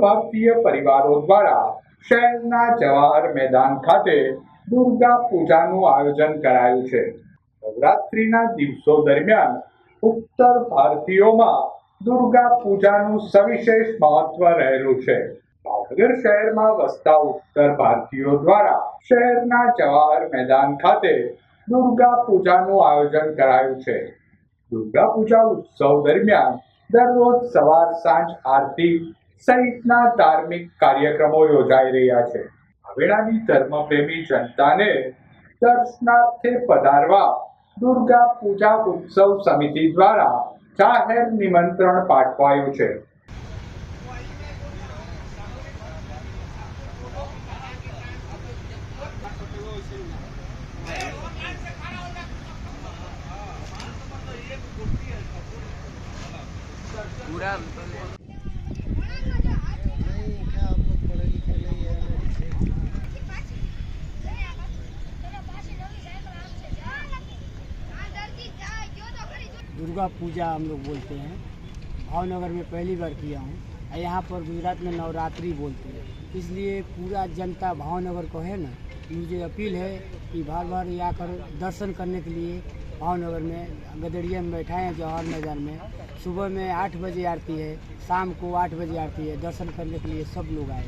ભારતીય પરિવારો દ્વારા શહેરના જવાહર મેદાન ખાતે દુર્ગા પૂજાનું આયોજન કરાયું છે. નવરાત્રિના દિવસો દરમિયાન ઉત્તર ભારતીયોમાં દુર્ગા પૂજાનું સવિશેષ મહત્વ રહેલું છે. ભાવનગર શહેરમાં વસતા ઉત્તર ભારતીયો દ્વારા શહેરના જવાહર મેદાન ખાતે દુર્ગા પૂજાનું આયોજન કરાયું છે. દુર્ગા પૂજા ઉત્સવ દરમિયાન દરરોજ સવાર સાંજ આરતી સહિતના ધાર્મિક કાર્યક્રમો યોજાઈ રહ્યા છે. હવેળાની ધર્મપ્રેમી જનતાને દર્શનાર્થે પધારવા દુર્ગા પૂજા ઉત્સવ સમિતિ દ્વારા જાહેર નિમંત્રણ પાઠવાયું છે. पूरा दुर्गा पूजा हम लोग बोलते हैं। भावनगर में पहली बार किया हूँ और यहाँ पर गुजरात में नवरात्रि बोलते हैं। इसलिए पूरा जनता भावनगर को है ना, मुझे अपील है कि बार बार आकर दर्शन करने के लिए भावनगर में, गदड़िया में बैठाए हैं जवाहर मैदान में। सुबह में आठ बजे आरती है, शाम को आठ बजे आरती है, दर्शन करने के लिए सब लोग आए।